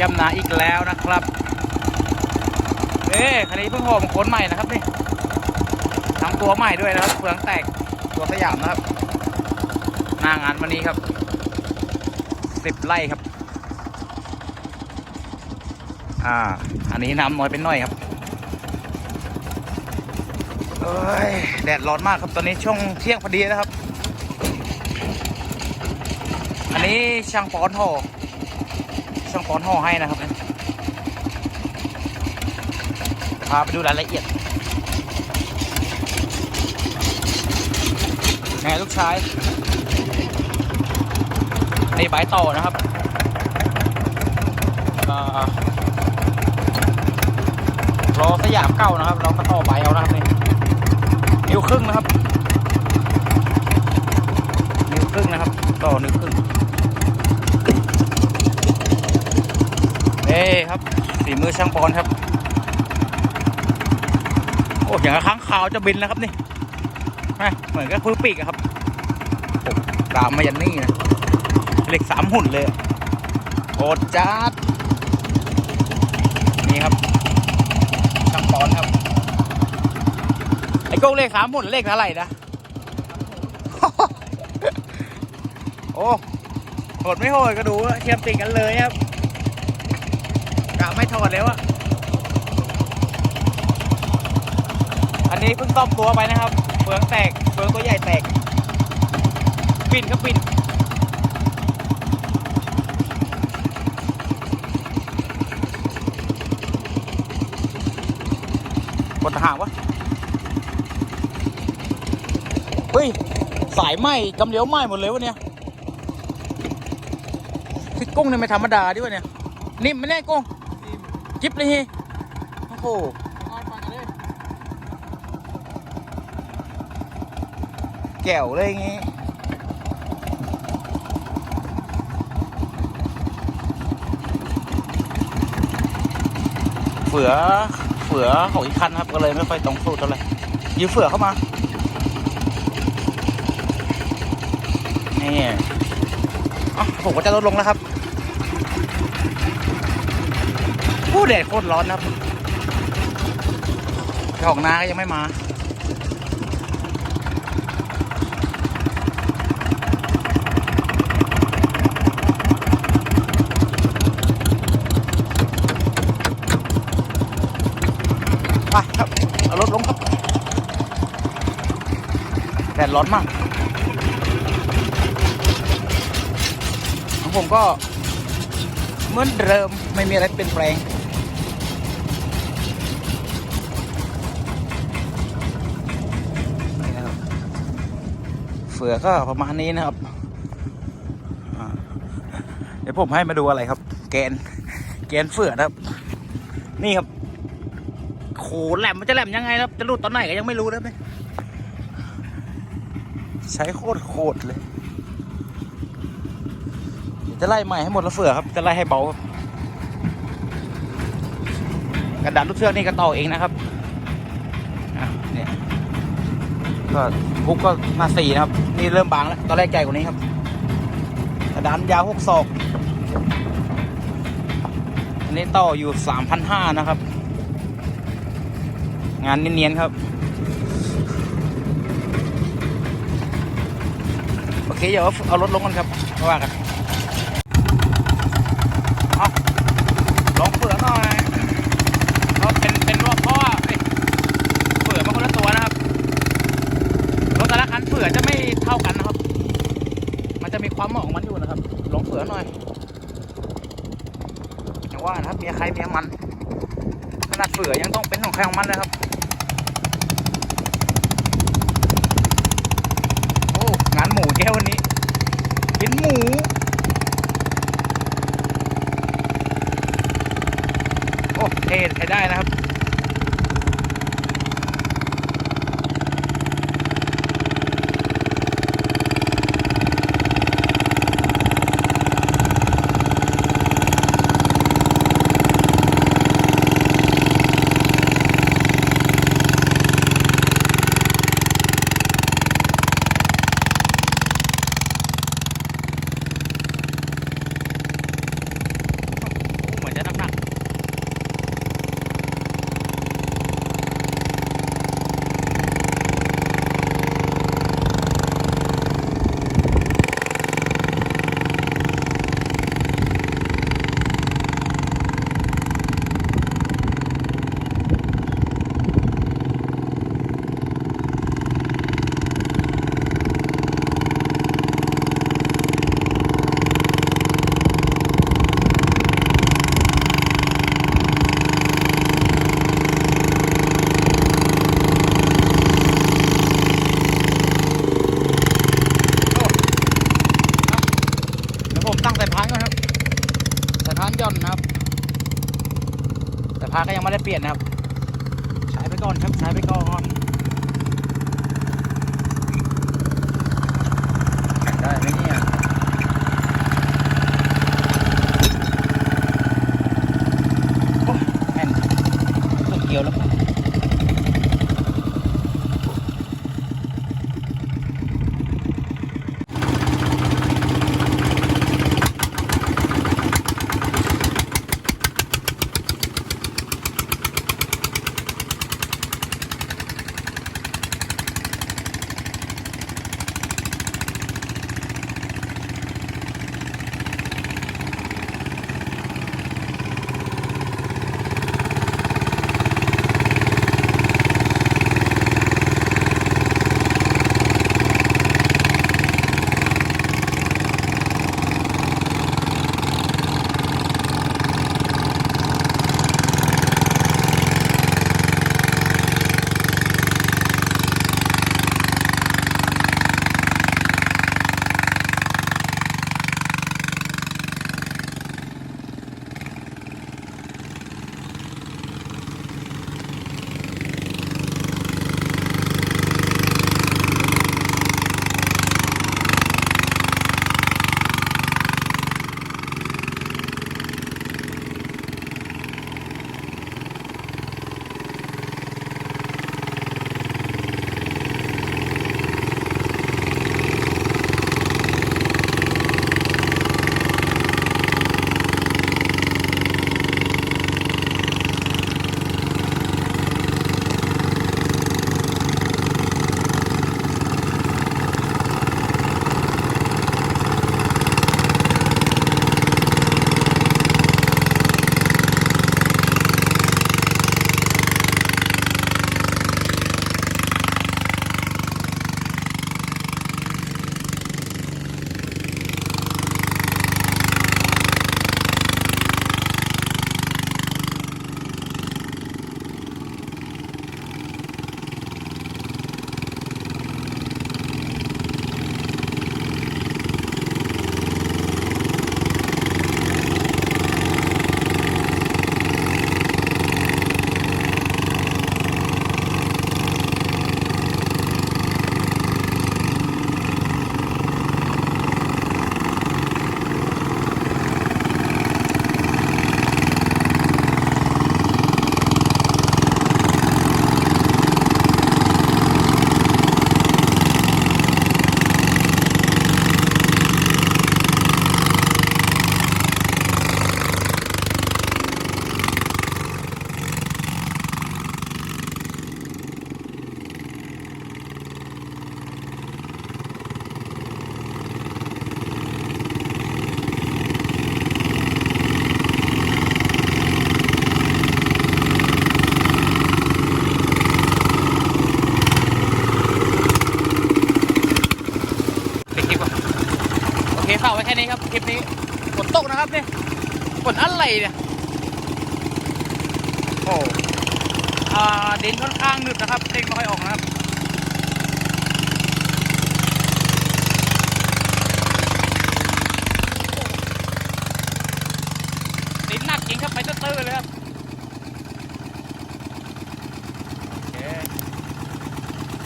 ย่ำนาอีกแล้วนะครับเอ๊ะคันนี้เพิ่งห่อมาค้นใหม่นะครับนี่ทำตัวใหม่ด้วยนะครับเปลืองแตกตัวสยามนะครับหน้างานวันนี้ครับสิบไร่ครับ อ่า อันนี้น้ำน้อยเป็นน้อยครับเอ้ยแดดร้อนมากครับตอนนี้ช่วงเที่ยงพอดีนะครับ อันนี้ช่างป้อนห่อ ช่างป้อนห่อให้นะครับเนี่ยพาไปดูรายละเอียดไงลูกชายนี่ใบต่อนะครับรอสยามเก่านะครับ เราก็ต่อใบเอานะครับนี่นิ้วครึ่งนะครับ นิ้วครึ่งนะครับ ต่อนิ้วครึ่ง เอ้ ครับฝีมือช่างปอนครับ โอ้อย่างค้างคาวจะบินแล้วครับนี่เหมือนกับพื้นปีกครับตามมายันนี่นะเหล็กสามหุ่นเลยอะโอดจัดนี่ครับช่างปอนครับ ไอ้โก้เลขสามหุ่นเลขเท่าไหร่นะโอ้โหดไม่โหดก็ดูเทียมติดกันเลยครับ ไม่ถอดแล้วอะอันนี้เพิ่งต้อมตัวไปนะครับเฟืองแตกเฟืองตัวใหญ่แตกปิ่นก็ปิ่นกดหางวะเฮ้ย สายไหมกำเหลียวไหมหมดเลยวะเนี่ยที่กุ้งเนี่ยไม่ธรรมดาดิวะเนี่ยนิ่มไม่แน่กุ้ง จิบเลยเฮโอ้โหแก้วเลยอย่างงี้เฟือเฟือของอีกคันครับก็เลยไม่ค่อยตรงสูตรเท่าไหร่ยืมเฟือเข้ามานี่อ๋อผมก็จะลดลงแล้วครับ ผู้ แดดโคตรร้อนนะครับเจ้าของนาก็ยังไม่มา ไปครับ เอารถลงครับ แดดร้อนมาก ของผมก็เหมือนเดิมไม่มีอะไรเปลี่ยนแปลง นี่นะครับ เฟือก็ประมาณนี้นะครับ เดี๋ยวผมให้มาดูอะไรครับ แกน แกนเฟือนะครับ นี่ครับโขแหลมมันจะแหลมยังไงครับ จะรูดตอนไหนก็ยังไม่รู้นะครับเนี่ยใช้โคตรโคตรเลยจะไล่ใหม่ให้หมดแล้วเฟือครับ จะไล่ให้เบาครับกระดานลูกเชือกนี่ก็ต่อเองนะครับอะเนี่ย ก็พุกก็มาสี่นะครับ นี่เริ่มบางแล้ว ตอนแรกใหญ่กว่านี้ครับ กระดานยาวหกศอกอันนี้ต่ออยู่สามพันห้านะครับ งานเนียนๆครับ โอเค เดี๋ยวเอารถลงกันครับว่ากัน เอาลองเปลือกหน่อยเพราะเป็นเป็นรอบเพราะว่าเอ้ยเปลือกมันคนละตัวนะครับรถแต่ละคันเปลือกจะไม่เท่ากันนะครับ มันจะมีความเหมาะของมันอยู่นะครับ ล องเปลือกหน่อยอย่างว่านะครับเมียใครเมียมันขนาดเปลือยังต้องเป็นของใครของมันเลยครับโอ้งานหมูแก้ววันนี้กินหมูโอ้เทใช้ได้นะครับาก็ยังไม่ได้เปลี่ยนนะครับ ใช้ไปก่อนครับ ใช้ไปก่อน ว้แค่นี้ครับคลิปนี้ฝนตกนะครับเนี่ยฝนอะไรเนี่ยโอ้อ่าดินค่อนข้างหนึบนะครับเด้งไม่ค่อยออกนะครับดินหนักจริงครับไปตื้อเลยครับ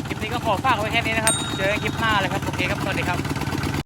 คลิปนี้ก็ขอฝากไว้แค่นี้นะครับ เจอกันคลิปหน้าเลยครับ โอเคครับ สวัสดีครับ